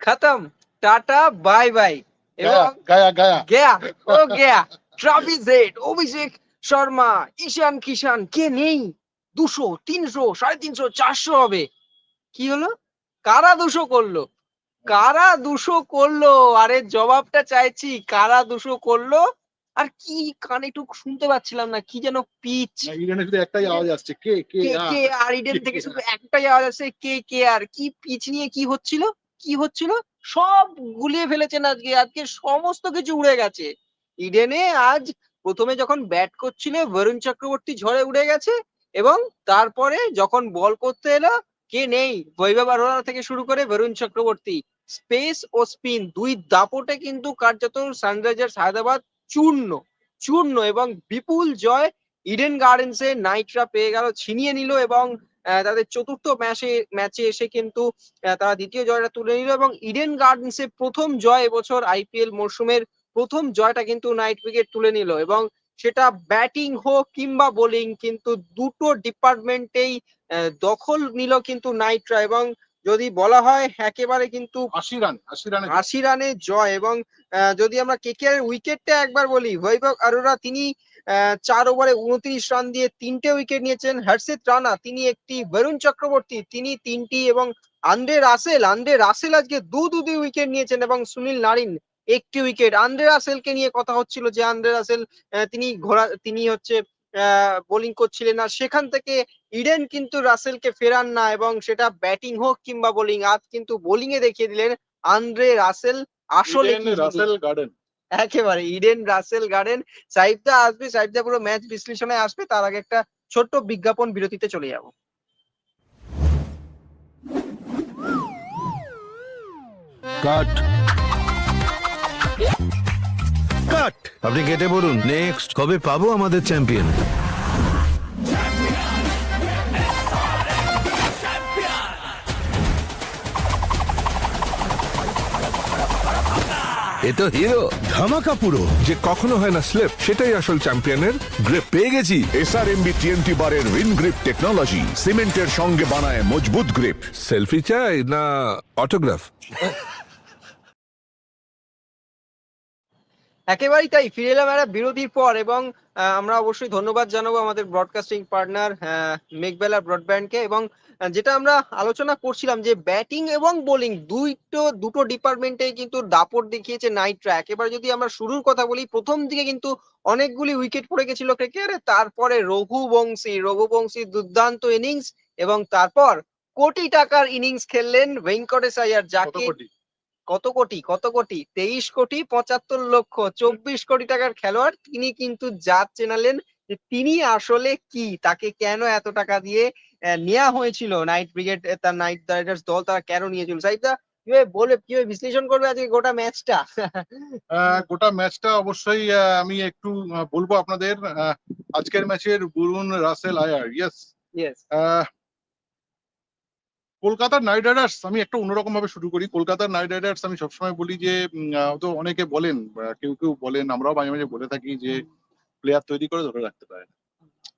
খতম। Tata bye bye. এবং গায়া গায়া। গেয়া ও গেয়া ট্রাভিস হেড অভিষেক শর্মা ঈশান কিষান কে নেই? দুশো তিনশো সাড়ে তিনশো চারশো হবে। কি হলো? কারা দুশো করল? কারা দুশো করল? আরে জবাবটা চাইছি কারা দুশো করল? আর কি কানে একটু শুনতে পাচ্ছিলাম না কি যেন পিচ। না, ইরানে শুধু একটাই আওয়াজ আসছে কে। কে আর ইডেন থেকে শুধু একটাই আওয়াজ আসছে কে কে আর কি পিচ নিয়ে কি হচ্ছিল? কি হচ্ছিল? সব গুলিয়ে ফেলেছেন আজকে। আজকে সমস্ত কিছু উড়ে গেছে। ইডেনে আজ প্রথমে যখন ব্যাট করছিল, বরুণ চক্রবর্তী ঝড়ে উড়ে গেছে এবং তারপরে যখন বল করতে এলো, কে নেই? বৈভব আরোরা থেকে শুরু করে বরুণ চক্রবর্তী। স্পেস ও স্পিন দুই দাপটে কিন্তু কার্যত সানরাইজার্স হায়দ্রাবাদ চূর্ণ চূর্ণ এবং বিপুল জয় ইডেন গার্ডেন্সে নাইটরা পেয়ে গেল, ছিনিয়ে নিল এবং তাদের চতুর্থ ম্যাচে ম্যাচে এসে কিন্তু তারা দ্বিতীয় জয়টা তুলে নিল এবং ইডেন গার্ডেন্সে প্রথম জয় এবছর আইপিএল মরশুমের প্রথম জয়টা কিন্তু নাইট উইকেট তুলে নিল এবং সেটা ব্যাটিং হোক কিংবা বোলিং কিন্তু দুটো ডিপার্টমেন্টেই দখল নিল কিন্তু নাইটরা এবং যদি বলা হয় একেবারে কিন্তু আশি রান আশি রানে জয় এবং যদি আমরা কেকেআর উইকেটটা একবার বলি বৈভব আরোরা তিনি চার ওভারে উনত্রিশ রান দিয়ে তিনটে উইকেট নিয়েছেন হর্ষিত রানা। তিনি একটি বরুণ চক্রবর্তী। তিনি তিনটি এবং আন্দ্রে রাসেল। আন্দ্রে রাসেল আজকে দু দুটি উইকেট নিয়েছেন এবং সুনীল নারিন একটি উইকেট। আন্দ্রে রাসেলকে নিয়ে কথা হচ্ছিল যে আন্দ্রে রাসেল তিনি ঘোরা তিনি হচ্ছে বোলিং করছিলেন না। সেখান থেকে ইডেন কিন্তু রাসেলকে ফেরান না এবং সেটা ব্যাটিং হোক কিংবা বোলিং আজ কিন্তু বোলিং এ দেখিয়ে দিলেন আন্দ্রে রাসেল আসলে। Russell garden. একেবারে ইডেন রাসেল গার্ডেন সাইফদা আসবে সাইফদা পুরো ম্যাচ বিশ্লেষণে আসবে, তার আগে একটা ছোট্ট বিজ্ঞাপন বিরতিতে চলে যাব। কাট কাট আপনি কেটে বলুন। নেক্সট কবে পাবো আমাদের চ্যাম্পিয়ন এ তো হিরো ধামাকা পুরো। যে কখনো হয় না স্লিপ সেটাই আসল চ্যাম্পিয়নের গ্রিপ পেয়ে গেছি। এসআরএমবি টিএনটি বারের রিন গ্রিপ টেকনোলজি সিমেন্টের সঙ্গে বানায় মজবুত গ্রিপ সেলফি চাই না অটোগ্রাফ একেবারেই তাই ফিরে এলাম একটা বিরতির পর এবং আমরা অবশ্যই ধন্যবাদ জানাব আমাদের ব্রডকাস্টিং পার্টনার মেঘবেলা ব্রডব্যান্ডকে এবং যেটা আমরা আলোচনা করছিলাম যে ব্যাটিং এবং বোলিং দুইটো, দুটো ডিপার্টমেন্টে কিন্তু দাপট দেখিয়েছে নাইট ট্র্যাক এবার যদি আমরা শুরুর কথা বলি, প্রথম দিকে কিন্তু অনেকগুলি উইকেট পড়ে গেছিল ক্রিকেটে তারপরে রঘুবংশী রঘুবংশী দুর্দান্ত ইনিংস এবং তারপর কোটি টাকার ইনিংস খেললেন ভেঙ্কটেশ আয়ার, যাকে কত কোটি কত কোটি? তেইশ কোটি পঁচাত্তর লক্ষ। চব্বিশ কোটি টাকার খেলোয়াড়। তিনি কিন্তু জাত চেনালেন যে তিনি আসলে কি? তাকে কেন এত টাকা দিয়ে নেওয়া হয়েছিল? নাইট ব্রিগেড তার নাইট রাইডার্স দল তারা কেন নিয়েছিল? সাইদা কীভাবে বলে কীভাবে বিশ্লেষণ করবে আজকে গোটা ম্যাচটা? গোটা ম্যাচটা অবশ্যই আমি একটু বলব আপনাদের আজকের ম্যাচের Varun Russell Iyer yes yes কলকাতার নাইট রাইডার্স, আমি একটা অন্যরকম ভাবে শুরু করি। কলকাতার নাইট রাইডার্স আমি সবসময় বলি যে তো অনেকে বলেন কেউ কেউ বলেন, আমরাও মাঝে মাঝে বলে থাকি যে প্লেয়ার তৈরি করে ধরে রাখতে পারে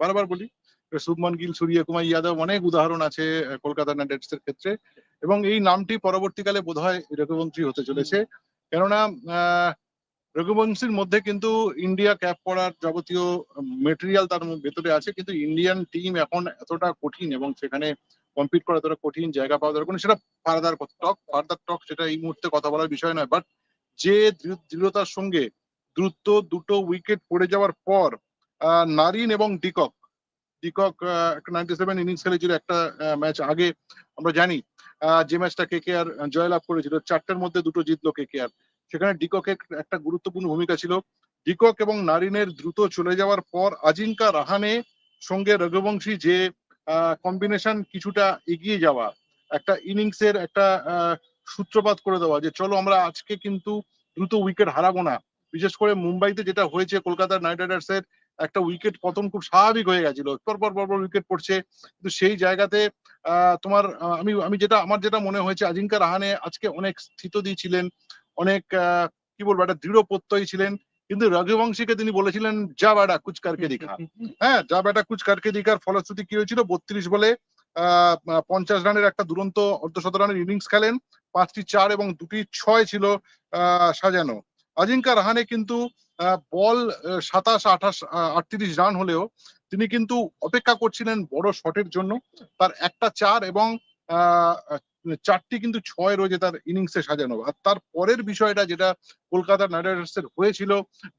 বারবার বলি শুভমান গিল, সূর্য কুমার যাদব, অনেক উদাহরণ আছে কলকাতা নাইট রাইডার্স এর ক্ষেত্রে। এবং এই নামটি পরবর্তীকালে বোধহয় রঘুবংশী হতে চলেছে। কেননা রঘুবংশীর মধ্যে কিন্তু ইন্ডিয়া ক্যাপ পড়ার যাবতীয় মেটেরিয়াল তার ভেতরে আছে। কিন্তু ইন্ডিয়ান টিম এখন এতটা কঠিন এবং সেখানে কম্পিট করা এতটা কঠিন, জায়গা পাওয়া দরকার সেটা ফার্দার টক ফার্দার টক সেটা এই মুহূর্তে কথা বলার বিষয় নয় বাট যে দৃঢ়- দৃঢ়তার সঙ্গে দ্রুত দুটো উইকেট পড়ে যাওয়ার পর নারিন এবং ডিকক ডিকক একটা নাইনটি সেভেন ইনিংস খেলেছিল, একটা ম্যাচ আগে আমরা জানি যে ম্যাচটা কে কে আর জয়লাভ করেছিল, চারটের মধ্যে দুটো জিতলো কে কে আর সেখানে ডিককের একটা গুরুত্বপূর্ণ ভূমিকা ছিল। ডিকক এবং নারিনের দ্রুত চলে যাওয়ার পর, আজিঙ্কা রাহানে সঙ্গে রঘুবংশী যে কম্বিনেশন কিছুটা এগিয়ে যাওয়া, একটা ইনিংসের একটা সূত্রপাত করে দেওয়া যে চলো আমরা আজকে কিন্তু দ্রুত উইকেট হারাবো না। বিশেষ করে মুম্বাইতে যেটা হয়েছে কলকাতার নাইট রাইডার্স এর একটা উইকেট পতন খুব স্বাভাবিক হয়ে গেছিল। পরপর পরপর উইকেট পড়ছে। কিন্তু সেই জায়গাতে তোমার আমি আমি যেটা, আমার যেটা মনে হয়েছে, আজিঙ্কা রাহানে আজকে অনেক স্থিত ছিলেন, অনেক কি বলব, একটা দৃঢ় প্রত্যয়ী ছিলেন। কিন্তু রঘুবংশীকে তিনি বলেছিলেন যা বাডা কুচ কারকে দিখা। হ্যাঁ যা ব্যাটা কুচ কারকে দিকার ফলশ্রুতি কি হয়েছিল? বত্রিশ বলে আহ পঞ্চাশ রানের একটা দুরন্ত অর্ধশত রানের ইনিংস খেলেন। পাঁচটি চার এবং দুটি ছয় ছিল আহ, সাজানো। আজিঙ্কা রাহানে কিন্তু বল সাতাশ আঠাশ আটত্রিশ রান হলেও তিনি কিন্তু অপেক্ষা করছিলেন বড় শটের জন্য। তার একটা চার এবং আহ, চারটি কিন্তু ছয় রয়েছে তার ইনিংসে সাজানো আর তার পরের বিষয়টা যেটা কলকাতা নাইট রাইডার্সের হয়েছিল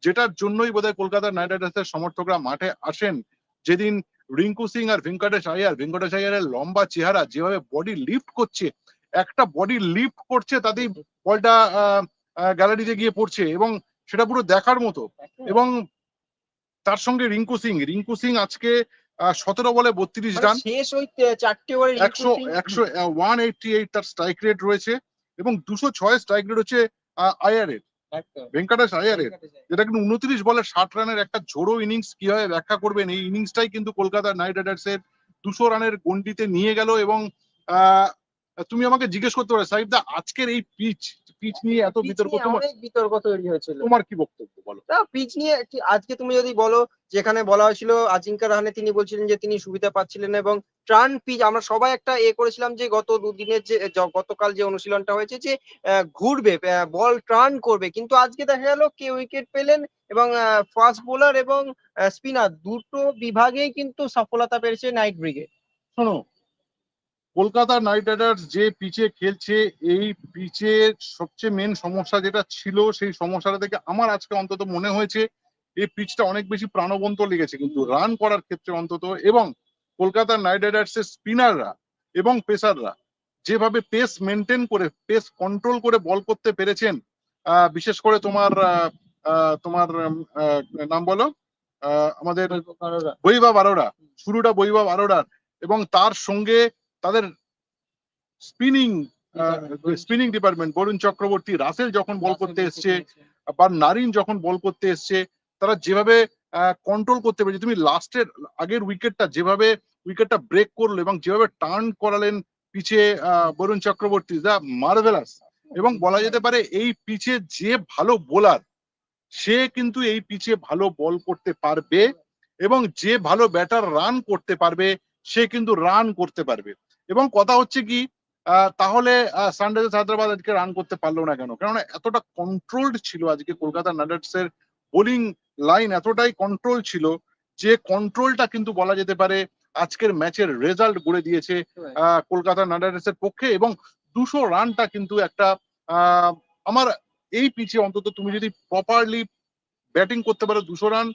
যেটার জন্যই বোধহয় কলকাতা নাইট রাইডার্সের সমর্থকরা মাঠে আসেন। যেদিন রিঙ্কু সিং আর ভেঙ্কটেশ আয়ার ভেঙ্কটেশ আয়ারের লম্বা চেহারা যেভাবে বডি লিফট করছে একটা বডি লিফট করছে তাতেই বলটা গ্যালারিতে গিয়ে পড়ছে এবং সেটা পুরো দেখার মতো। এবং তার সঙ্গে রিঙ্কু সিং রিঙ্কু সিং আজকে সতেরো বলে বত্রিশ মানে রান। শেষ ওই চারটে ওভারে একশো একশো ওয়ান এইটটি এইট তার স্ট্রাইক রেট রয়েছে এবং দুশো ছয় স্ট্রাইক রেট হচ্ছে আয়ারের। ভেঙ্কটেশ আয়ারের যেটা কিন্তু উনত্রিশ বলে ষাট রানের একটা ঝোড়ো ইনিংস কীভাবে ব্যাখ্যা করবেন? এই ইনিংসটাই কিন্তু কলকাতা নাইট রাইডার্স এর দুশো রানের গন্ডিতে নিয়ে গেল এবং আহ, তুমি আমাকে জিজ্ঞেস করতে পারো সাহিব দা আজকের এই পিচ পিচ নিয়ে এত বিতর্ক তোমার অনেক বিতর্ক তৈরি হয়েছিল। তোমার কি বক্তব্য বলো? পিচ নিয়ে আজকে তুমি যদি বলো যেখানে বলা হয়েছিল আজিঙ্কা রাহানে তিনি বলছিলেন যে তিনি সুবিধা পাচ্ছিলেন এবং ট্রান পিচ আমরা সবাই একটা এ করেছিলাম যে গত দুদিনের যে গতকাল যে অনুশীলনটা হয়েছে যে ঘুরবে বল ট্রান করবে কিন্তু আজকে দেখা গেল কে উইকেট পেলেন এবং ফাস্ট বোলার এবং স্পিনার দুটো বিভাগেই কিন্তু সফলতা পেয়েছে নাইট ব্রিগেড শোনো কলকাতা নাইট রাইডার্স যে পিচে খেলছে এই পিচের সবচেয়ে মেন সমস্যা যেটা ছিল সেই সমস্যাটা থেকে আমার আজকে অন্তত মনে হয়েছে এই পিচটা অনেক বেশি প্রাণবন্ত লেগেছে কিন্তু রান করার ক্ষেত্রে অন্তত এবং কলকাতা নাইট রাইডার্স এর স্পিনাররা এবং পেসাররা যেভাবে পেস মেনটেন করে পেস কন্ট্রোল করে বল করতে পেরেছেন আহ, বিশেষ করে তোমার তোমার নাম বলো আহ, আমাদের বৈভা বারোরা। শুরুটা বৈভা বারোরার এবং তার সঙ্গে তাদের spinning spinning department Varun Chakravarthy Russell যখন বল করতে এসছে বা নারিন যখন বল করতে এসছে তারা যেভাবে কন্ট্রোল করতে পেরেছে তুমি লাস্টের আগের উইকেটটা যেভাবে উইকেটটা ব্রেক করল এবং যেভাবে টার্ন করালেন পিছে বরুণ চক্রবর্তী দা মার্ভেলাস এবং বলা যেতে পারে এই পিচে যে ভালো বোলার সে কিন্তু এই পিচে ভালো বল করতে পারবে এবং যে ভালো ব্যাটার রান করতে পারবে সে কিন্তু রান করতে পারবে। এবং কথা হচ্ছে কি তাহলে সানরাইজার্স হায়দ্রাবাদ আজকে রান করতে পারল না কেন? কেননা এতটা কন্ট্রোলড ছিল আজকে কলকাতা নাইট রাইডার্স এর বোলিং লাইন এতটাই কন্ট্রোল ছিল যে কন্ট্রোলটা কিন্তু বলা যেতে পারে আজকের ম্যাচের রেজাল্ট গড়ে দিয়েছে আহ, কলকাতা নাইট রাইডার্স এর পক্ষে এবং দুশো রানটা কিন্তু একটা আহ, আমার এই পিচে অন্তত তুমি যদি প্রপারলি ব্যাটিং করতে পারো দুশো রান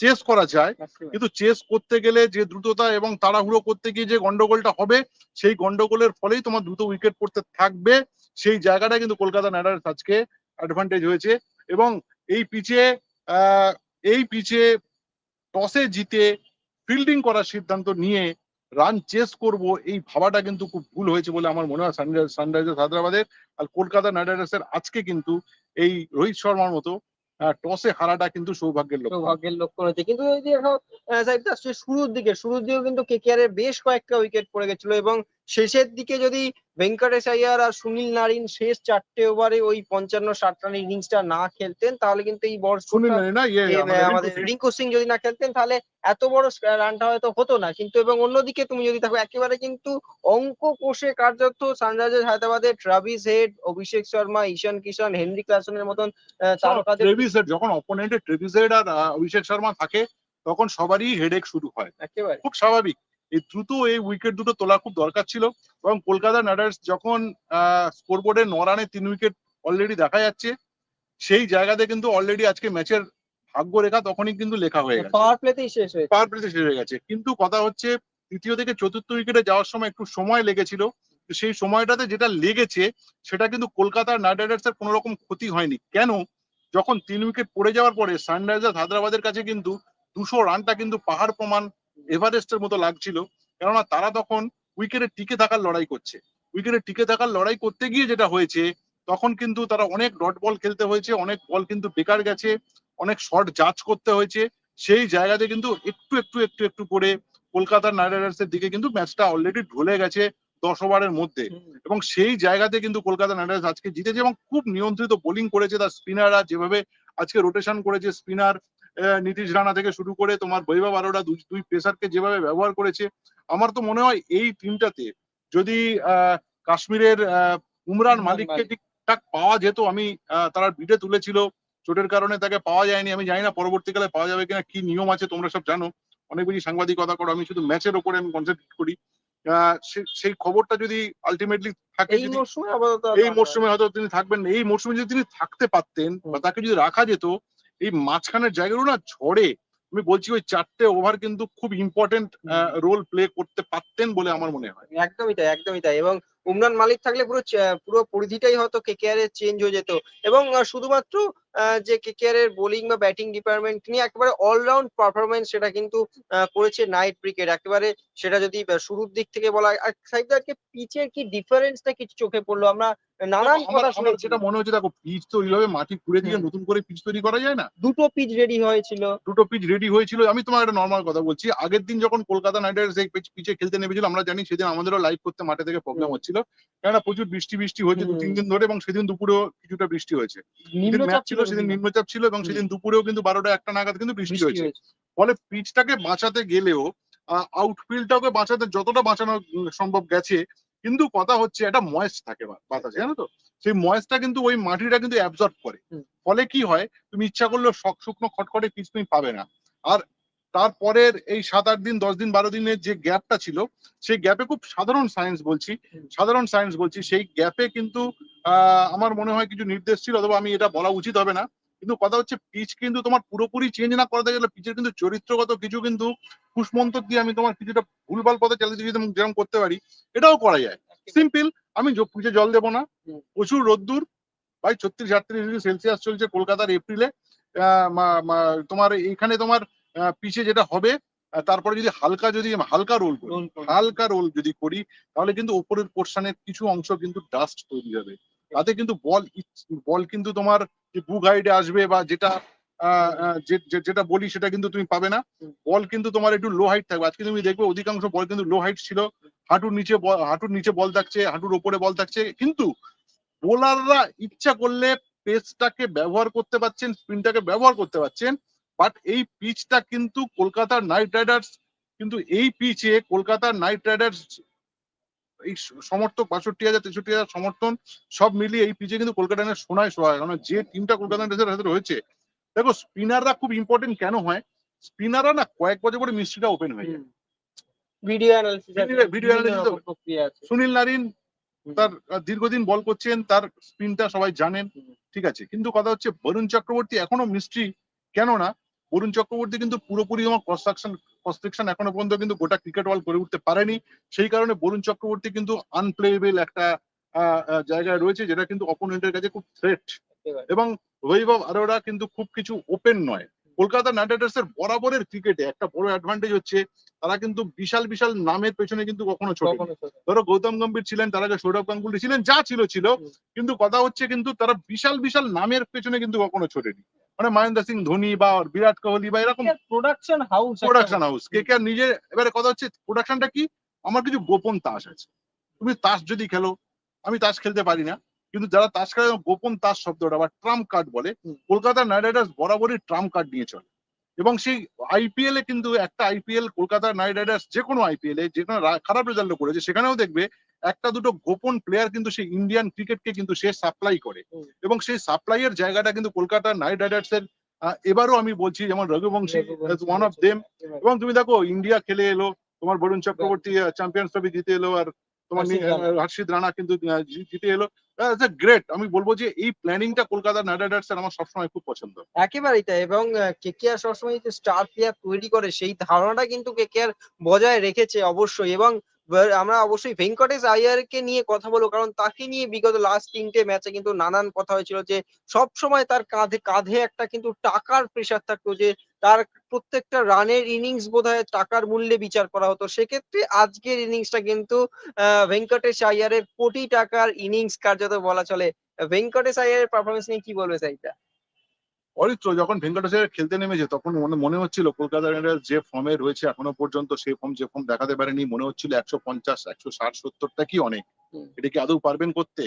চেস করা যায়। কিন্তু চেস করতে গেলে যে দ্রুততা এবং তাড়াহুড়ো করতে গিয়ে যে গন্ডগোলটা হবে সেই গন্ডগোলের ফলেই তোমার দ্রুত উইকেট পড়তে থাকবে। সেই জায়গাটা কিন্তু কলকাতা নাইট রাইডার্স আজকে অ্যাডভান্টেজ হয়েছে এবং এই পিচে এই পিচে টসে জিতে ফিল্ডিং করার সিদ্ধান্ত নিয়ে রান চেস করব এই ভাবাটা কিন্তু খুব ভুল হয়েছে বলে আমার মনে হয় সানরাইজার্স হায়দ্রাবাদের আর কলকাতা নাইট রাইডার্সের আজকে কিন্তু এই রোহিত শর্মার মতো টসে হারাটা কিন্তু সৌভাগ্যের লক্ষ্য সৌভাগ্যের লক্ষ্য হয়েছে। কিন্তু ওই যে শুরুর দিকে, শুরুর দিকেও কিন্তু কেকেআর এর বেশ কয়েকটা উইকেট পড়ে গেছিল এবং শেষের দিকে যদি ভেঙ্কটেশ আইয়ার আর সুনীল নারিন শেষ চারটে ওভারে ওই পঞ্চান্ন ষাট রানের ইনিংসটা না খেলতেন তাহলে কিন্তু এই বড় ইয়ে আমাদের রিঙ্কু সিং। যদি না খেলতেন তাহলে এত বড় রানটা হয়তো হতো না। কিন্তু এবং অন্যদিকে তুমি যদি দেখো একেবারে কিন্তু অঙ্ক কোষে কার্যত সানরাইজার্স হায়দ্রাবাদের Travis Head Abhishek Sharma Ishan Kishan Henry ক্লাসনের মতন আহ, তারকাদের যখন অপোনেন্টে ট্রেভিসের আর অভিষেক শর্মা থাকে তখন সবারই হেডেক শুরু হয়। একেবারে। খুব স্বাভাবিক। এই দ্রুত এই উইকেট দুটো তোলা খুব দরকার ছিল এবং কলকাতা নাইট রাইডার্স যখন স্কোরবোর্ডে ন রানে তিন উইকেট অলরেডি দেখা যাচ্ছে সেই জায়গাতে কিন্তু অলরেডি আজকে ম্যাচের ভাগ্য রেখা তখনই কিন্তু লেখা হয়ে গেছে। পাওয়ার প্লেতেই শেষ হয়েছে। পাওয়ার প্লেতে শেষ হয়ে গেছে। কিন্তু কথা হচ্ছে তৃতীয় থেকে চতুর্থ উইকেটে যাওয়ার সময় একটু সময় লেগেছিল তো সেই সময়টাতে যেটা লেগেছে সেটা কিন্তু কলকাতার নাইট রাইডার্স এর কোনো রকম ক্ষতি হয়নি। কেন? যখন তিন উইকেট পড়ে যাওয়ার পরে সানরাইজার্স হায়দ্রাবাদের কাছে কিন্তু দুশো রানটা কিন্তু পাহাড় প্রমাণ এভারেস্টের মতো লাগছিল। কেননা তারা তখন উইকেটে টিকে থাকার লড়াই করছে। উইকেটে টিকে থাকার লড়াই করতে গিয়ে যেটা হয়েছে তখন কিন্তু তারা অনেক ডট বল খেলতে হয়েছে অনেক বল কিন্তু বেকার গেছে অনেক শর্ট জাজ করতে হয়েছে। সেই জায়গাতে কিন্তু একটু একটু একটু একটু করে কলকাতার নাইট রাইডার্স এর দিকে কিন্তু ম্যাচটা অলরেডি ঢলে গেছে দশ ওভারের মধ্যে। এবং সেই জায়গাতে কিন্তু কলকাতা নাইট রাইডার্স আজকে জিতেছে এবং খুব নিয়ন্ত্রিত বোলিং করেছে তার স্পিনাররা যেভাবে আজকে রোটেশন করেছে স্পিনার নীতিশ রানা থেকে শুরু করে তোমার বৈভব আরোরা দুই দুই পেসারকে যেভাবে ব্যবহার করেছে আমার তো মনে হয় এই টিমটাতে যদি কাশ্মীরের উমরান মালিককে ঠিকঠাক পাওয়া যেত আমি তারা বিটে তুলেছিল চোটের কারণে তাকে পাওয়া যায়নি আমি জানি না পরবর্তীকালে পাওয়া যাবে কিনা কি নিয়ম আছে তোমরা সব জানো অনেক বেশি সাংবাদিকতা করো আমি শুধু ম্যাচের ওপরে আমি কনসেন্ট্রেট করি সেই খবরটা যদি আলটিমেটলি থাকে এই মরশুমে এই মরশুমে হয়তো তিনি থাকবেন না। এই মরশুমে যদি তিনি থাকতে পারতেন বা তাকে যদি রাখা যেত এই মাঝখানের জায়গাগুলো না ঝড়ে। আমি বলছি ওই চারটে ওভার কিন্তু খুব ইম্পর্টেন্ট রোল প্লে করতে পারতেন বলে আমার মনে হয়। একদমই তাই একদমই তাই। এবং উমরান মালিক থাকলে পুরো পুরো পরিধিটাই হয়তো কেকেআর এর চেঞ্জ হয়ে যেত। এবং শুধুমাত্র যে কেকেআর এর বোলিং বা ব্যাটিং ডিপার্টমেন্ট নিয়ে একেবারে অলরাউন্ড পারফরমেন্স সেটা কিন্তু করেছে নাইট ক্রিকেট একেবারে সেটা যদি শুরুর দিক থেকে বলা হয় আর আজকে পিচের কি ডিফারেন্সটা কিছু চোখে পড়ল? আমরা নানান কথা শুনেছি। যেটা মনে হচ্ছে দেখো পিচ তো ওইভাবে মাটি খুঁড়ে দিয়ে নতুন করে পিচ তৈরি করা যায় না? দুটো পিচ রেডি হয়েছিল। দুটো পিচ রেডি হয়েছিল। আমি তোমার একটা নর্মাল কথা বলছি। আগের দিন যখন কলকাতা নাইট রাইডার্স এই পিচে খেলতে নেমেছিল আমরা জানি সেদিন আমাদেরও লাইভ করতে মাঠে থেকে প্রবলেম হচ্ছিল। কেননা প্রচুর বৃষ্টি বৃষ্টি হয়েছে দু তিন দিন ধরে এবং সেদিন দুপুরেও কিছুটা বৃষ্টি হয়েছে। ছিল সেদিন। নিম্নচাপ ছিল এবং সেদিন দুপুরেও কিন্তু বারোটা একটা নাগাদ কিন্তু বৃষ্টি হয়েছে। ফলে পিচটাকে বাঁচাতে গেলেও আউটফিল্ডটাকে বাঁচাতে যতটা বাঁচানো সম্ভব গেছে কিন্তু কথা হচ্ছে একটা ময়েস্ট থাকে বাতাসে জানো তো? সেই ময়েসটা কিন্তু ওই মাটিটা কিন্তু অ্যাবজর্ব করে। ফলে কি হয় তুমি ইচ্ছা করলেও শক শুকনো খটখটে পিচ তুমি পাবে না। আর তারপরের এই সাত আট দিন দশ দিন বারো দিনের যে গ্যাপটা ছিল সেই গ্যাপে খুব সাধারণ সায়েন্স বলছি সাধারণ সায়েন্স বলছি সেই গ্যাপে কিন্তু আমার মনে হয় কিছু নির্দেশ ছিল অথবা আমি এটা বলা উচিত হবে না। কিন্তু কথা হচ্ছে পিচ কিন্তু তোমার পুরোপুরি চেঞ্জ না করাতে গেলে পিচের কিন্তু চরিত্রগত কিছু কিন্তু কুসমন্তর দিয়ে আমি তোমার কিছুটা ভুলভাল পথে চালিয়ে দিয়ে যেরকম যেরকম করতে পারি এটাও করা যায়। সিম্পল আমি পুজো জল দেবো না। প্রচুর রোদ্দুর ভাই ছত্রিশ আটত্রিশ ডিগ্রি সেলসিয়াস চলছে কলকাতার এপ্রিলে। তোমার এইখানে তোমার পিছে যেটা হবে তারপরে যদি হালকা যদি হালকা রোল করি হালকা রোল যদি করি তাহলে কিন্তু উপরের পোর্শনের কিছু অংশ কিন্তু ডাস্ট তৈরি হবে। তাতে কিন্তু বল বল কিন্তু তোমার যে বুক হাইডে আসবে বা যেটা যেটা বলি সেটা কিন্তু তুমি পাবে না। বল কিন্তু তোমার একটু লো হাইট থাকবে। আজকে তুমি দেখবে অধিকাংশ বল কিন্তু লো হাইট ছিল। হাঁটুর নিচে বল হাঁটুর নিচে বল থাকছে হাঁটুর ওপরে বল থাকছে। কিন্তু বোলাররা ইচ্ছা করলে পেসটাকে ব্যবহার করতে পারছেন স্পিনটাকে ব্যবহার করতে পারছেন। বাট এই পিচটা কিন্তু কলকাতার নাইট রাইডার্স কিন্তু এই পিচে কলকাতার নাইট রাইডার্স এই সমর্থক বাষট্টি হাজার তেষট্টি হাজার সমর্থন সব মিলিয়ে এই পিচে কিন্তু কলকাতা নাইট সোনায় সোহায় কারণ যে টিমটা কলকাতা নাইট রাইডার্সের হাতে রয়েছে দেখো স্পিনাররা খুব ইম্পর্টেন্ট কেন হয়? স্পিনাররা না কয়েক বছর পরে মিস্ট্রিটা ওপেন হয়ে যায়। ভিডিও অ্যানালিসিস সুনীল নারিন তার দীর্ঘদিন বল করছেন তার স্পিনটা সবাই জানেন। ঠিক আছে। কিন্তু কথা হচ্ছে বরুণ চক্রবর্তী এখনও মিস্ট্রি কেন না বরুণ চক্রবর্তী কিন্তু পুরোপুরি আমার কনস্ট্রাকশন কনস্ট্রাকশন এখনও পর্যন্ত কিন্তু গোটা ক্রিকেট ওয়ার্ল্ড করে উঠতে পারেনি। সেই কারণে বরুণ চক্রবর্তী কিন্তু আনপ্লেয়েবল একটা জায়গায় রয়েছে যেটা কিন্তু অপোনেন্টের কাছে খুব থ্রেট এবং বৈভব আরোরা কিন্তু খুব কিছু ওপেন নয়। কলকাতা নাইট রাইডার্স এর বরাবরের ক্রিকেটে একটা বড় অ্যাডভান্টেজ হচ্ছে তারা কিন্তু বিশাল বিশাল নামের পেছনে কিন্তু কখনো ছোট ধরো গৌতম গম্ভীর ছিলেন তার আগে সৌরভ গাঙ্গুলি ছিলেন যা ছিল ছিল। কিন্তু কথা হচ্ছে কিন্তু তারা বিশাল বিশাল নামের পেছনে কিন্তু কখনো ছোটেনি। মানে মহেন্দ্র সিং ধোনি বা বিরাট কোহলি বা এরকম প্রোডাকশন হাউস প্রোডাকশন হাউস কে কে নিজে এবারে কথা হচ্ছে প্রোডাকশনটা কি? আমার কিছু গোপন তাস আছে। তুমি তাস যদি খেলো আমি তাস খেলতে পারি না কিন্তু যারা তাস খেলে গোপন তাস শব্দটা বা ট্রাম্প কার্ড বলে। কলকাতা নাইট রাইডার্স বরাবরই ট্রাম্প কার্ড নিয়ে চলে। এবং সেই আইপিএল এ কিন্তু একটা আইপিএল কলকাতা নাইট রাইডার্স যে কোনো আইপিএল এ যে কোনো খারাপ রেজাল্ট করেছে সেখানেও দেখবে একটা দুটো গোপন প্লেয়ার কিন্তু সেই ইন্ডিয়ান ক্রিকেটকে কিন্তু সে সাপ্লাই করে। এবং সেই সাপ্লাই এর জায়গাটা কিন্তু কলকাতা নাইট রাইডার্স এর এবারও আমি বলছি যেমন রঘুবংশী ওয়ান অফ দেম এবং তুমি দেখো ইন্ডিয়া খেলে এলো তোমার বরুণ চক্রবর্তী চ্যাম্পিয়ন্স ট্রফি জিতে এলো আর তোমার হর্ষিত রানা। কিন্তু জিতে জি- জিতে এলো গ্রেট আমি বলব যে এই প্ল্যানিংটা কলকাতা নাইট রাইডার্স এর আমার সবসময় খুব পছন্দ। একেবারেই তাই এবং কেকেআর সবসময় যে স্টার প্লেয়ার তৈরি করে সেই ধারণাটা কিন্তু কেকেআর বজায় রেখেছে অবশ্যই এবং আমরা অবশ্যই ভেঙ্কটেশ আইয়ার কে নিয়ে কথা বলব কারণ তাকে নিয়ে বিগত লাস্ট তিনটে ম্যাচে কিন্তু নানান কথা হয়েছিল যে সব সময় তার কাঁধে কাঁধে একটা কিন্তু টাকার প্রেশার থাকতো যে তার প্রত্যেকটা রানের ইনিংস বোধহয় টাকার মূল্যে বিচার করা হতো। সেক্ষেত্রে আজকের ইনিংসটা কিন্তু আহ, ভেঙ্কটেশ আইয়ারের কোটি টাকার ইনিংস কার্যত বলা চলে। ভেঙ্কটেশ আইয়ারের পারফরমেন্স নিয়ে কি বলবে সাইটা অরিত্র যখন ভেঙ্কটেশ্বর খেলতে নেমেছে তখন মনে মনে হচ্ছিল কলকাতা রাইডার্স যে ফর্মে রয়েছে এখনও পর্যন্ত সেই ফর্ম যে ফর্ম দেখাতে পারেনি মনে হচ্ছিল একশো পঞ্চাশ একশো ষাট সত্তরটা কি অনেক। এটা কি আদৌ পারবেন করতে?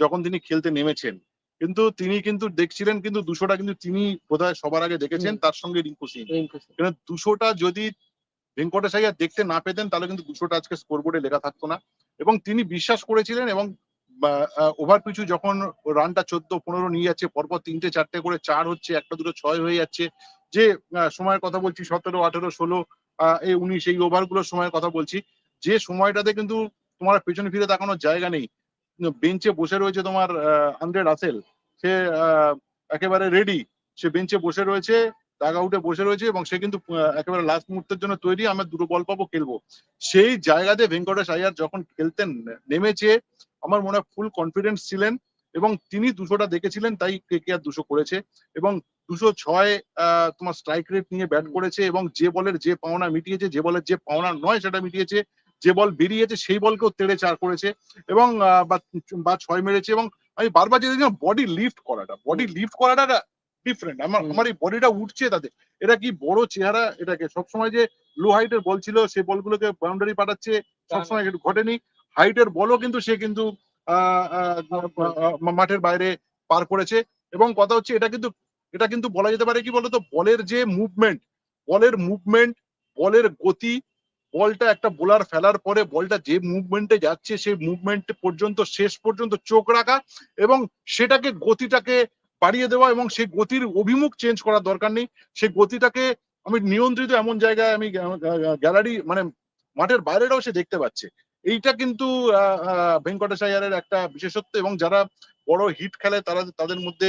যখন তিনি খেলতে নেমেছেন কিন্তু তিনি কিন্তু দেখছিলেন কিন্তু দুশোটা কিন্তু তিনি বোধহয় সবার আগে দেখেছেন তার সঙ্গে রিঙ্কু সিং। কিন্তু দুশোটা যদি ভেঙ্কটেশ আইয়ার দেখতে না পেতেন তাহলে কিন্তু দুশোটা আজকে স্কোরবোর্ডে লেখা থাকতো না। এবং তিনি বিশ্বাস করেছিলেন এবং ওভার পিছু যখন রানটা চোদ্দ পনেরো নিয়ে যাচ্ছে পরপর তিনটে চারটে করে চার হচ্ছে একটা দুটো ছয় হয়ে যাচ্ছে যে সময়ের কথা বলছি সতেরো আঠেরো ষোলো আহ, এই উনিশ এই ওভারগুলোর সময়ের কথা বলছি যে সময়টাতে কিন্তু তোমার পেছনে ফিরে তাকানোর জায়গা নেই। বেঞ্চে বসে রয়েছে তোমার আন্দ্রে রাসেল সে একেবারে রেডি সে বেঞ্চে বসে রয়েছে ডাগ আউটে বসে রয়েছে এবং সে কিন্তু একেবারে লাস্ট মুহূর্তের জন্য তৈরি। আমরা দুটো বল পাবো, খেলব। সেই জায়গাতে ভেঙ্কটেশ আয়ার যখন খেলতেন নেমেছে, আমার মনে হয় ফুল কনফিডেন্স ছিলেন এবং তিনি দুশোটা দেখেছিলেন, তাই কে কে আর দুশো করেছে এবং দুশো ছয় তোমার স্ট্রাইক রেট নিয়ে ব্যাট করেছে এবং যে বলের যে পাওনা মিটিয়েছে, যে বলের যে পাওনা নয়, সেটা মিটিয়েছে। যে বল বেরিয়েছে সেই বলকেও তেড়ে চার করেছে এবং বা ছয় মেরেছে এবং আমি বারবার যে বডি লিফট করাটা বডি লিফট করাটা ডিফারেন্ট আমার আমার এই বডিটা উঠছে তাতে। এটা কি বড় চেহারা এটাকে? সবসময় যে লো হাইটের বল ছিল সেই বলগুলোকে বাউন্ডারি পাঠাচ্ছে সবসময় ঘটেনি। হাইটের বলও কিন্তু সে কিন্তু মাঠের বাইরে পার করেছে এবং কথা হচ্ছে এটা কিন্তু এটা কিন্তু বলা যেতে পারে কি বলতো? বলের যে মুভমেন্ট বলের মুভমেন্ট বলের গতি বলটা একটা বোলার ফেলার পরে বলটা যে মুভমেন্টে যাচ্ছে, সেই মুভমেন্ট পর্যন্ত, শেষ পর্যন্ত চোখ রাখা এবং সেটাকে গতিটাকে বাড়িয়ে দেওয়া এবং সেই গতির অভিমুখ চেঞ্জ করার দরকার নেই। সেই গতিটাকে আমি নিয়ন্ত্রিত এমন জায়গায় আমি গ্যালারি মানে মাঠের বাইরেটাও সে দেখতে পাচ্ছে। এইটা কিন্তু ভেঙ্কটেশ একটা বিশেষত্ব এবং যারা বড় হিট খেলে তারা, তাদের মধ্যে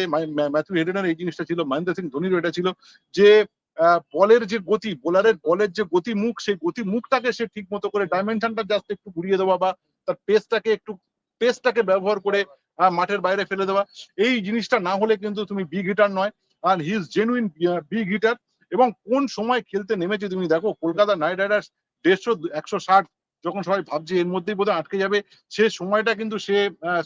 ম্যাথু হেডেনের এই জিনিসটা ছিল, মহেন্দ্র সিং ধোনিরও এটা ছিল যে বলের যে গতি, বোলারের বলের যে গতি মুখ সেই গতি মুখটাকে সে ঠিক মতো করে ডাইমেনশনটা জাস্ট একটু ঘুরিয়ে দেওয়া বা তার পেসটাকে একটু পেসটাকে ব্যবহার করে মাঠের বাইরে ফেলে দেওয়া। এই জিনিসটা না হলে কিন্তু তুমি বিগ হিটার নয়। আর he is genuine big hitter এবং কোন সময় খেলতে নেমেছে তুমি দেখো, কলকাতা নাইট রাইডার্স দেড়শো, একশো ষাট যখন সবাই ভাবছে এর মধ্যেই বোধহয় আটকে যাবে, সে সময়টা কিন্তু সে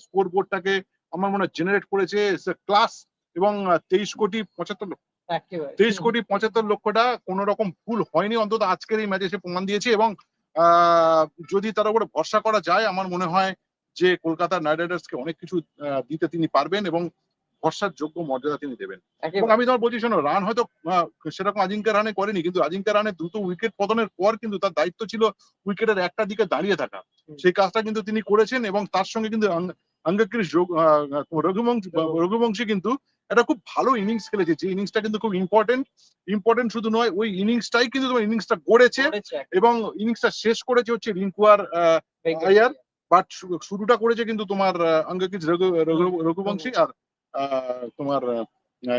স্কোর বোর্ডটাকে আমার মনে হয় জেনারেট করেছে। ক্লাস এবং তেইশ কোটি পঁচাত্তর তেইশ কোটি পঁচাত্তর লক্ষটা কোনো রকম ভুল হয়নি অন্তত আজকের এই ম্যাচে সে প্রমাণ দিয়েছে এবং যদি তার উপরে ভরসা করা যায় আমার মনে হয় যে কলকাতা নাইট রাইডার্সকে অনেক কিছু দিতে তিনি পারবেন এবং ভরসার যোগ্য মর্যাদা তিনি দেবেন। এবং আমি তোমার বলছি শোনো রান হয়তো সেরকম আজিঙ্কা রানে করেনি কিন্তু আজিঙ্কা রানে দ্রুত উইকেট পতনের পর কিন্তু তার দায়িত্ব ছিল উইকেটের একটা দিকে দাঁড়িয়ে থাকা। সেই কাজটা কিন্তু তিনি করেছেন এবং তার সঙ্গে কিন্তু আহ, রঘুবংশী রঘুবংশী কিন্তু একটা খুব ভালো ইনিংস খেলেছে। যে ইনিংসটা কিন্তু খুব ইম্পর্টেন্ট ইম্পর্টেন্ট শুধু নয় ওই ইনিংসটাই কিন্তু তোমার ইনিংসটা গড়েছে এবং ইনিংসটা শেষ করেছে হচ্ছে রিঙ্কুয়ার। আয়ার। বাট শুরুটা করেছে কিন্তু তোমার আঙ্গাকিজ রঘুবংশী আর তোমার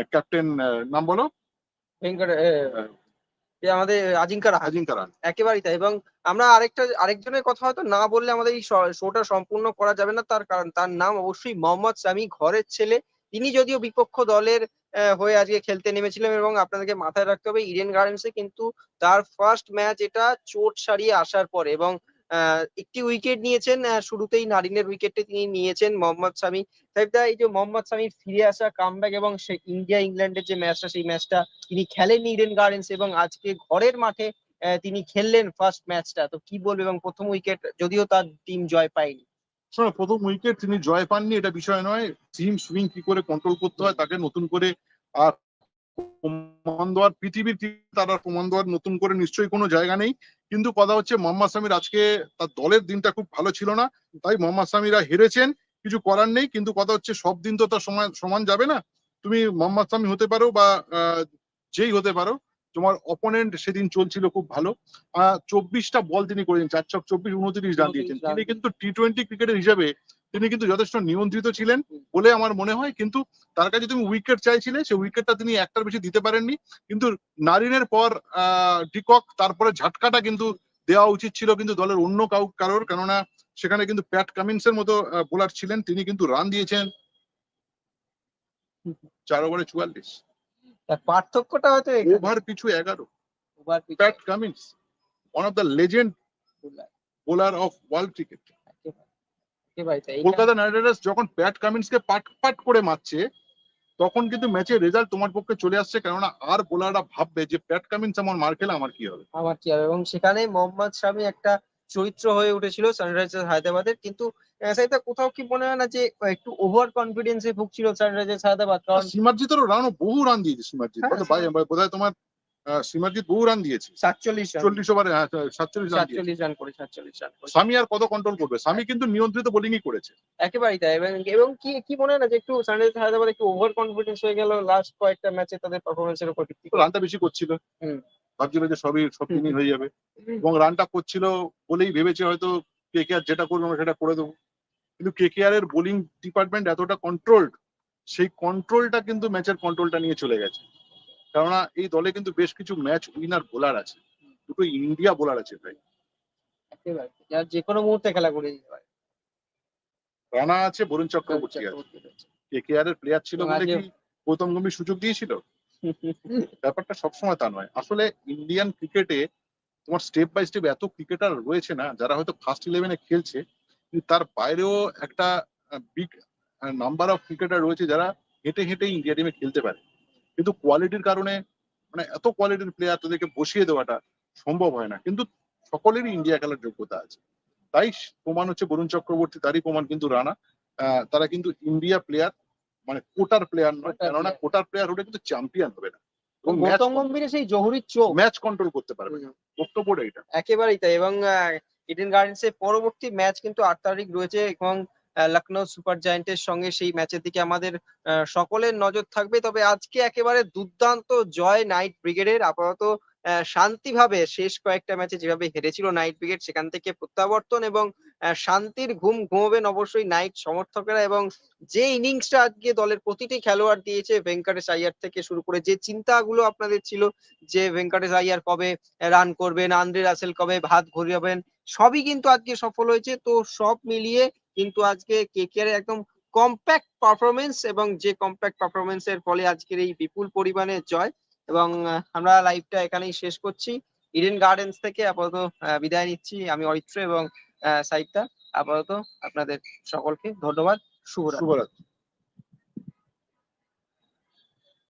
ক্যাপ্টেন নাম বলো। আমাদের আজিঙ্কা রাহা আজিঙ্কা রাহা একেবারেই তাই। এবং আমরা আরেকটা আরেকজনের কথা হয়তো না বললে আমাদের এই শোটা সম্পূর্ণ করা যাবে না। তার কারণ তার নাম অবশ্যই মোহাম্মদ সামি ঘরের ছেলে। তিনি যদিও বিপক্ষ দলের হয়ে আজকে খেলতে নেমেছিলেন এবং আপনাদেরকে মাথায় রাখতে হবে ইডেন গার্ডেন্সে কিন্তু তার ফার্স্ট ম্যাচ এটা চোট সারিয়ে আসার পরে এবং একটি উইকেট নিয়েছেন শুরুতেই নারিনের উইকেটটি তিনি নিয়েছেন মোহাম্মদ শামি। সাহেবদা এই যে মোহাম্মদ শামির ফিরে আসা কামব্যাক এবং সে ইন্ডিয়া ইংল্যান্ডের যে ম্যাচটা সেই ম্যাচটা তিনি খেলেননি ইডেন গার্ডেন্স এবং আজকে ঘরের মাঠে তিনি খেললেন ফার্স্ট ম্যাচটা তো কি বলব এবং প্রথম উইকেট যদিও তার টিম জয় পায়নি। শোনো, প্রথম উইকেট তিনি জয় পাননি, এটা বিষয় নয়। টিম সুইং কি করে কন্ট্রোল করতে হয়, তাকে নতুন করে আর প্রমাণ দেওয়ার পৃথিবীর তার প্রমাণ দেওয়ার নতুন করে নিশ্চয়ই কোনো জায়গা নেই। কিন্তু কথা হচ্ছে মোহাম্মদ সামির আজকে তার দলের দিনটা খুব ভালো ছিল না তাই মোহাম্মদ সামিরা হেরেছেন কিছু করার নেই কিন্তু কথা হচ্ছে সব দিন তো তার সমান সমান যাবে না। তুমি মোহাম্মদ সামি হতে পারো বা যেই হতে পারো তোমার অপোনেন্ট সেদিন চলছিল খুব ভালো। আহ চব্বিশটা বল তিনি করেছেন চার ছক চব্বিশ উনত্রিশ রান দিয়েছেন। তিনি কিন্তু টি টোয়েন্টি ক্রিকেটের হিসাবে তিনি কিন্তু যথেষ্ট নিয়ন্ত্রিত ছিলেন বলে আমার মনে হয়। কিন্তু তার কাছে তুমি উইকেট চাইছিলে সেই উইকেটটা তিনি একটার বেশি দিতে পারেননি। কিন্তু নারিনের পর আহ ডিকক তারপরে ঝাটকাটা কিন্তু দেওয়া উচিত ছিল কিন্তু দলের অন্য কাউ কারোর। কেননা সেখানে কিন্তু প্যাট কামিন্সের মতো বোলার ছিলেন। তিনি কিন্তু রান দিয়েছেন। চার ওভারে চুয়াল্লিশ। পার্থক্যটা হয়তো ওভার পিছু এগারো। Pat Cummins one of the legend bowler. Of world cricket. Kolkata Knight Riders যখন প্যাট কামিন্সকে পাট পাট করে মারছে তখন কিন্তু ম্যাচের রেজাল্ট তোমার পক্ষে চলে আসছে কেননা আর বোলাররা ভাববে যে প্যাট কামিন্স আমার মার খেলে আমার কি হবে? আমার কি হবে? এবং সেখানে মোহাম্মদ শামি একটা চরিত্র হয়ে উঠেছিল সানরাইজার্স হায়দ্রাবাদের কিন্তু সাইদা কোথাও কি মনে হয় না যে একটু ওভার কনফিডেন্সে ভুগছিল সানরাইজার্স হায়দ্রাবাদ কারণ সীমার্জিতেরও রানও বহু রান দিয়েছে সীমার্জিত হ্যাঁ, ভাই বোধহয় তোমার সিমরজিৎ বহু রান দিয়েছে। সাতচল্লিশ চল্লিশ ওভারে হ্যাঁ, সাতচল্লিশ সাতচল্লিশ রান করে সাতচল্লিশ রান স্বামী আর কত কন্ট্রোল করবে? স্বামী কিন্তু নিয়ন্ত্রিত বোলিংই করেছে। একেবারেই তাই। এবং এবং কি কি মনে হয় না যে একটু সানরাইজ হায়দ্রাবাদ একটু ওভার কনফিডেন্স হয়ে গেল লাস্ট কয়েকটা ম্যাচে তাদের পারফরমেন্সের উপর ভিত্তি করে? রানটা বেশি করছিল। ভাবছিল যে সবই সব দিনই হয়ে যাবে। এবং রানটা করছিল বলেই ভেবেছে হয়তো কে কে আর যেটা করবে আমরা সেটা করে দেবো। কিন্তু কে কে আর এর বোলিং ডিপার্টমেন্ট এতটা কন্ট্রোলড সেই কন্ট্রোলটা কিন্তু ম্যাচের কন্ট্রোলটা নিয়ে চলে গেছে। কেননা এই দলে কিন্তু বেশ কিছু ম্যাচ উইনার বোলার আছে। দুটো ইন্ডিয়া বোলার আছে ভাই যার যে কোনো মুহূর্তে খেলা করে দিতে পারে। রানা আছে বরুণ চক্রবর্তী আছে। কে কে আর এর প্লেয়ার ছিল বলে কি গৌতম গম্ভীর সুযোগ দিয়েছিল? ব্যাপারটা সবসময় তা নয়। আসলে ইন্ডিয়ান ক্রিকেটে তোমার স্টেপ বাই স্টেপ এত ক্রিকেটার রয়েছে না যারা হয়তো ফার্স্ট ইলেভেনে খেলছে কিন্তু তার বাইরেও একটা বিগ নাম্বার অফ ক্রিকেটার রয়েছে যারা হেঁটে হেঁটে ইন্ডিয়া টিমে খেলতে পারে। কিন্তু কোয়ালিটির কারণে মানে এত কোয়ালিটির প্লেয়ার তাদেরকে বসিয়ে দেওয়াটা সম্ভব হয় না। কিন্তু সকলেরই ইন্ডিয়া খেলার যোগ্যতা আছে। তাই প্রমাণ হচ্ছে বরুণ চক্রবর্তী তারই প্রমাণ কিন্তু রানা। তারা কিন্তু ইন্ডিয়া প্লেয়ার মানে কোটার প্লেয়ার নয় কেননা কোটার প্লেয়ার হলে কিন্তু চ্যাম্পিয়ন হবে না। এবং গৌতম গম্ভীরের সেই জহুরির চোখ। ম্যাচ কন্ট্রোল করতে পারবে বক্তব্যটা এটা একেবারেই তাই। এবং ইডেন গার্ডেন্স এর পরবর্তী ম্যাচ কিন্তু আট তারিখ রয়েছে এবং লখনৌ সুপার জায়েন্টের সঙ্গে সেই ম্যাচের দিকে আমাদের সকলের নজর থাকবে। তবে আজকে একেবারে দুর্দান্ত জয় নাইট ব্রিগেডের। আপাতত শান্তিভাবে শেষ কয়েকটা ম্যাচে যেভাবে হেরেছিল নাইট ব্রিগেড, সেখান থেকে প্রত্যাবর্তন এবং শান্তির ঘুম ঘুমোবেন অবশ্যই নাইট সমর্থকেরা এবং যে ইনিংসটা আজকে দলের প্রতিটি খেলোয়াড় দিয়েছে, ভেঙ্কটেশ আইয়ার থেকে শুরু করে যে চিন্তাগুলো আপনাদের ছিল যে ভেঙ্কটেশ আইয়ার কবে রান করবেন, আন্দ্রে রাসেল কবে ভাত ঘুরিয়াবেন সবই কিন্তু আজকে সফল হয়েছে। তো সব মিলিয়ে কিন্তু আজকে কেকেআর একদম কম্প্যাক্ট পারফরমেন্স এবং যে কম্প্যাক্ট পারফরমেন্স এর ফলে আজকের এই বিপুল পরিমাণে জয় এবং আমরা লাইভটা এখানেই শেষ করছি। ইডেন গার্ডেন্স থেকে আপাতত বিদায় নিচ্ছি আমি অরিত্র এবং সাইডটা আপাতত আপনাদের সকলকে ধন্যবাদ। শুভরাত্রি।